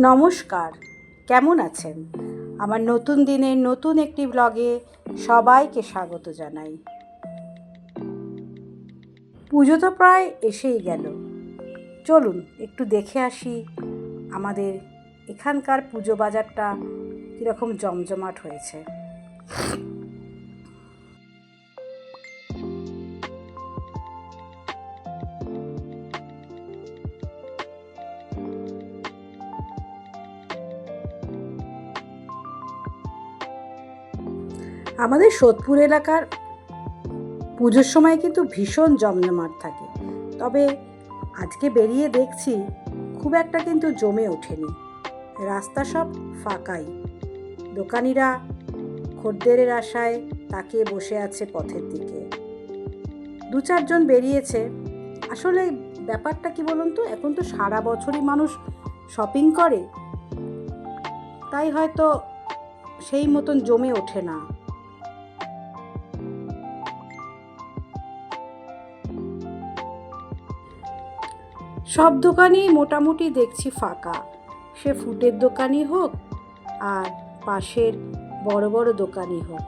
নমস্কার। কেমন আছেন? আমার নতুন দিনের নতুন একটি ব্লগে সবাইকে স্বাগত জানাই। পুজো তো প্রায় এসেই গেল। চলুন একটু দেখে আসি আমাদের এখানকার পুজো বাজারটা কীরকম জমজমাট হয়েছে। আমাদের সোদপুর এলাকার পুজোর সময় কিন্তু ভীষণ জমজমাট থাকে। তবে আজকে বেরিয়ে দেখছি, খুব একটা কিন্তু জমে ওঠেনি। রাস্তা সব ফাঁকাই। দোকানিরা খদ্দেরের আশায় তাকিয়ে বসে আছে পথের দিকে। দু চারজন বেরিয়েছে। আসলে ব্যাপারটা কি বলুন তো, এখন তো সারা বছরই মানুষ শপিং করে। তাই হয়তো সেই মতন জমে ওঠে না। সব দোকানই মোটামুটি দেখছি ফাঁকা। সে ফুটের দোকানই হোক আর পাশের বড় বড় দোকানই হোক।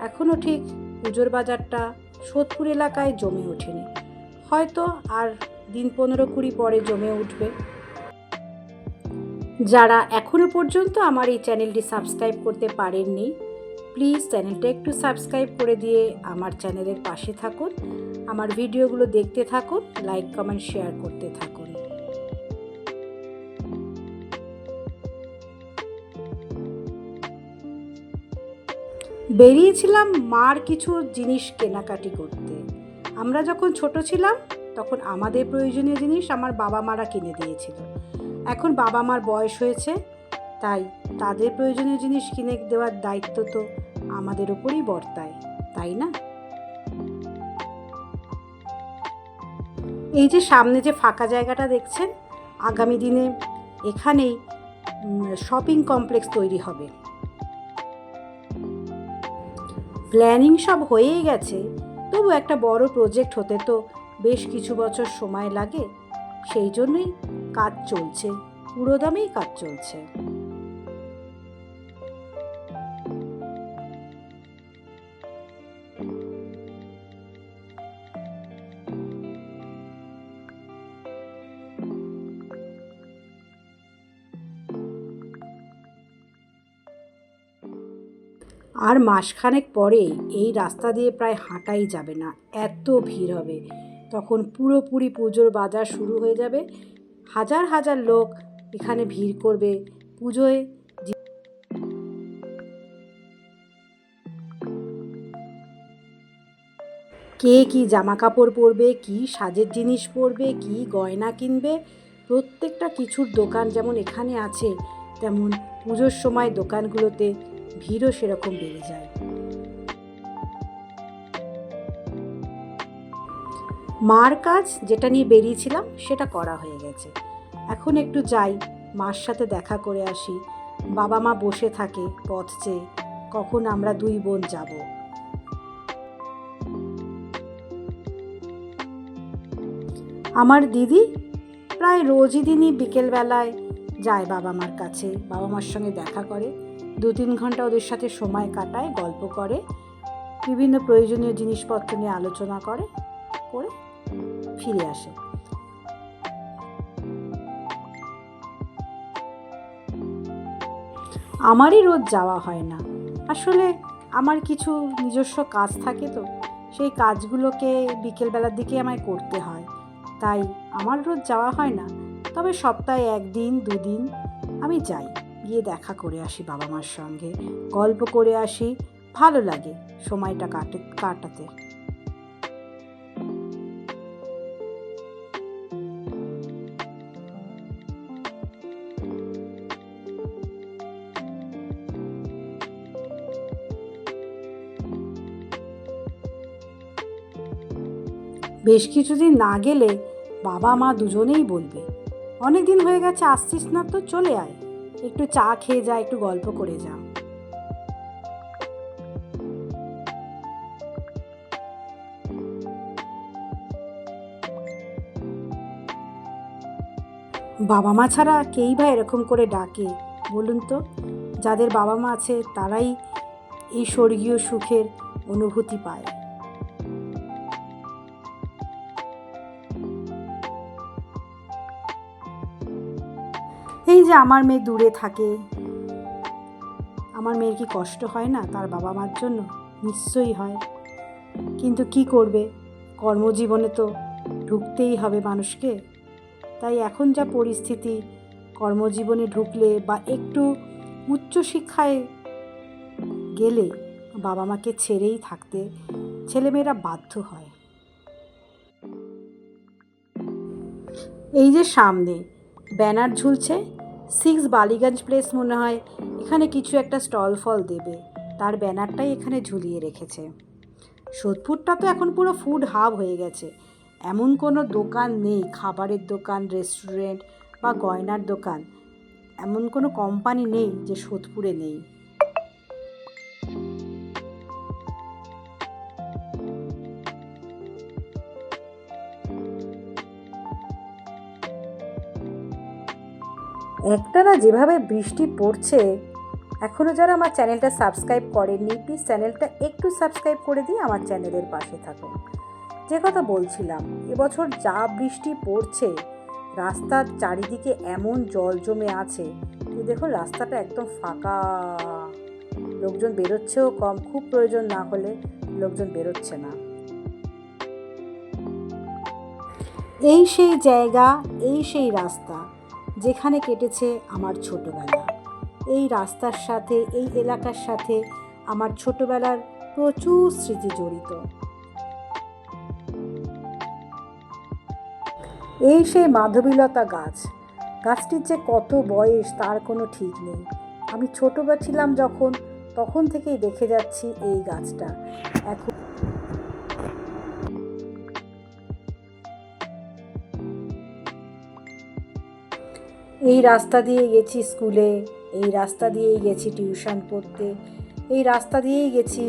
এখনও ঠিক পুজোর বাজারটা সোদপুর এলাকায় জমে ওঠেনি। হয়তো আর দিন পনেরো কুড়ি পরে জমে উঠবে। যারা এখনও পর্যন্ত আমার এই চ্যানেলটি সাবস্ক্রাইব করতে পারেননি প্লিজ চ্যানেলটা একটু সাবস্ক্রাইব করে দিয়ে আমার চ্যানেলের পাশে থাকুন, আমার ভিডিওগুলো দেখতে থাকুন, লাইক, কমেন্ট, শেয়ার করতে থাকুন। বেরিয়েছিলাম মার কিছু জিনিস কেনাকাটি করতে। আমরা যখন ছোট ছিলাম, তখন আমাদের প্রয়োজনীয় জিনিস আমার বাবা মারা কিনে দিয়েছিল। এখন বাবা মার বয়স হয়েছে, তাই তাদের প্রয়োজনীয় জিনিস কিনে দেওয়ার দায়িত্ব তো আমাদের উপরই বর্তায়, তাই না? এই যে সামনে যে ফাঁকা জায়গাটা দেখছেন, আগামী দিনে এখানেই শপিং কমপ্লেক্স তৈরি হবে। প্ল্যানিং সব হয়েই গেছে, তবু একটা বড় প্রজেক্ট হতে তো বেশ কিছু বছর সময় লাগে, সেই জন্যই কাজ চলছে পুরোদমেই কাজ চলছে। আর মাসখানেক পরে এই রাস্তা দিয়ে প্রায় হাঁটাই যাবে না, এত ভিড় হবে। তখন পুরোপুরি পুজোর বাজার শুরু হয়ে যাবে। হাজার হাজার লোক এখানে ভিড় করবে পুজোয়। কে কি জামা কাপড় পরবে, কি সাজের জিনিস পরবে, কি গয়না কিনবে, প্রত্যেকটা কিছুর দোকান যেমন এখানে আছে, তেমন পুজোর সময় দোকানগুলোতে ভিড়ও সেরকম বেড়ে যায়। মার কাজ যেটা নিয়ে বেরিয়েছিলাম, সেটা করা হয়ে গেছে। এখন একটু যাই, মার সাথে দেখা করে আসি। বাবা মা বসে থাকে পথ চেয়ে, কখন আমরা দুই বোন যাব। আমার দিদি প্রায় রোজই দিনই বিকেলবেলায় যায় বাবা মার কাছে, বাবা মার সঙ্গে দেখা করে। দু তিন ঘণ্টা ওদের সাথে সময় কাটায়, গল্প করে, বিভিন্ন প্রয়োজনীয় জিনিসপত্র নিয়ে আলোচনা করে করে ফিরে আসে। আমারই রোজ যাওয়া হয় না। আসলে আমার কিছু নিজস্ব কাজ থাকে তো, সেই কাজগুলোকে বিকেলবেলার দিকে আমায় করতে হয়। তাই আমার রোজ যাওয়া হয় না, তবে সপ্তাহে একদিন, দুদিন আমি যাই। গিয়ে দেখা করে আসি বাবা মার সঙ্গে। গল্প করে আসি, ভালো লাগে সময়টা কাটে, কাটাতে। বেশ কিছুদিন না গেলে বাবা মা দুজনেই বলবে অনেক দিন হয়ে গেছে, আসছিস না তো, চলে আয়। একটু চা খেয়ে যা, একটু গল্প করে যা। বাবা মা ছাড়া কেই বা এরকম করে ডাকে, বলুন তো? যাদের বাবা মা আছে, তারাই এই স্বর্গীয় সুখের অনুভূতি পায়। যে আমার মেয়ে দূরে থাকে। আমার মেয়ের কি কষ্ট হয় না তার বাবা মার জন্য? নিশ্চয়ই হয়। কিন্তু কি করবে? কর্মজীবনে তো ঢুকতেই হবে মানুষকে। তাই এখন যা পরিস্থিতি, কর্মজীবনে ঢুকলে বা একটু উচ্চশিক্ষায় গেলে বাবা মাকে ছেড়েই থাকতে ছেলেমেয়েরা বাধ্য হয়। এই যে সামনে, ব্যানার ঝুলছে সিক্স বালিগঞ্জ প্লেস মনে হয়, এখানে কিছু একটা স্টল ফল দেবে। তার ব্যানারটাই এখানে ঝুলিয়ে রেখেছে। সোদপুরটা তো এখন পুরো ফুড হাব হয়ে গেছে। এমন কোনো দোকান নেই, খাবারের দোকান রেস্টুরেন্ট বা গয়নার দোকান। এমন কোনো কোম্পানি নেই যে সোদপুরে নেই। একটানা যেভাবে বৃষ্টি পড়ছে এখনও যারা আমার চ্যানেলটা সাবস্ক্রাইব করেননি প্লিজ চ্যানেলটা একটু সাবস্ক্রাইব করে দিয়ে আমার চ্যানেলের পাশে থাকুন। যে কথা বলছিলাম, এবছর যা বৃষ্টি পড়ছে, রাস্তার চারিদিকে এমন জল জমে আছে যে দেখো রাস্তাটা একদম ফাঁকা। লোকজন বেরোচ্ছেও কম, খুব প্রয়োজন না হলে লোকজন বেরোচ্ছে না। এই সেই জায়গা, এই সেই রাস্তা যেখানে কেটেছে আমার ছোটোবেলা। এই রাস্তার সাথে, এই এলাকার সাথে আমার ছোটবেলার প্রচুর স্মৃতি জড়িত। এই সেই মাধবীলতা গাছ। গাছটির যে কত বয়স তার কোনো ঠিক নেই। আমি ছোট ছিলাম যখন, তখন থেকেই দেখে যাচ্ছি এই গাছটা। এখন এই রাস্তা দিয়ে গেছি স্কুলে, এই রাস্তা দিয়েই গেছি টিউশন পড়তে, এই রাস্তা দিয়েই গেছি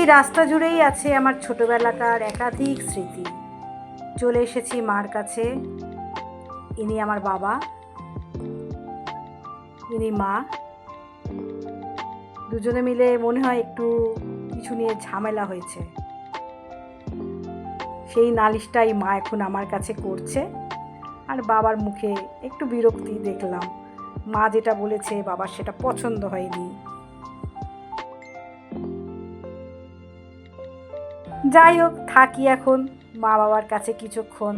এই রাস্তা জুড়েই আছে আমার ছোটবেলাকার একাধিক স্মৃতি। চলে এসেছি মার কাছে। ইনি আমার বাবা। ইনি মা। দুজনে মিলে মনে হয় একটু কিছু নিয়ে ঝামেলা হয়েছে। সেই নালিশটাই মা এখন আমার কাছে করছে। আর বাবার মুখে একটু বিরক্তি দেখলাম। মা যেটা বলেছে বাবার সেটা পছন্দ হয়নি। যাই হোক থাকি এখন। মা বাবার কাছে কিছুক্ষণ।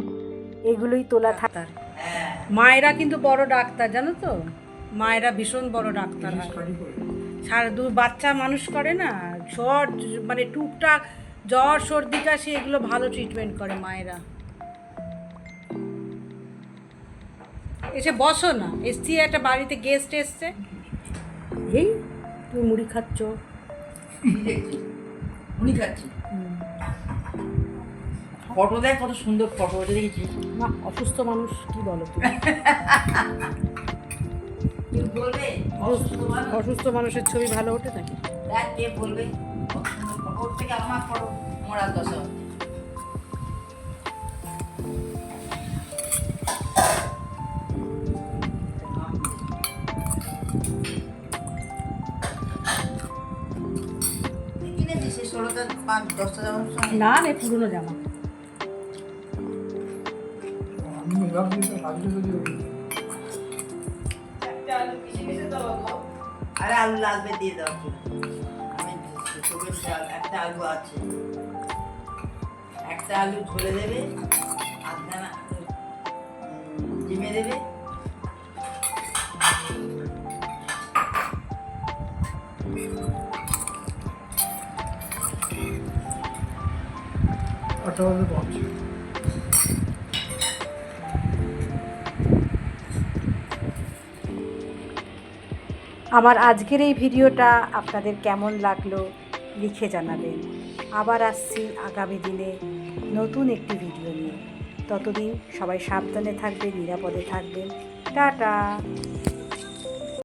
এগুলোই তোলা থাকার মায়েরা কিন্তু বড় ডাক্তার জানো তো? মায়েরা ভীষণ বড় ডাক্তার সারা দু বাচ্চা মানুষ করে না জ্বর মানে টুকটাক জ্বর সর্দি কাশি এগুলো ভালো ট্রিটমেন্ট করে মায়েরা। এসে বসো না। এসছি একটা বাড়িতে গেস্ট এসছে। এই তুমি মুড়ি খাচ্ছ? মুড়ি খাচ্ছি। ফটো দেখ কত সুন্দর ফটো ওটা দেখেছিস না অসুস্থ মানুষ কি বলো তুমি? বলবে? অসুস্থ মানুষের ছবি ভালো ওঠে নাকি? দেখ কে বলবে? ওর থেকে আমার ফটো মোড়াল দশা না রে পুরনো জামা। আরে আলু লাগবে দিয়ে দাও। আমি একটা আলু আছে একটা আলু ঝোলে দেবে আধখানা উম, ডিমে দেবে আমার আজকের এই ভিডিওটা আপনাদের কেমন লাগল লিখে জানাবেন। আবার আসছি আগামী দিনে নতুন একটি ভিডিও নিয়ে। ততদিন সবাই সাবধানে থাকবেন, নিরাপদে থাকবেন। টাটা।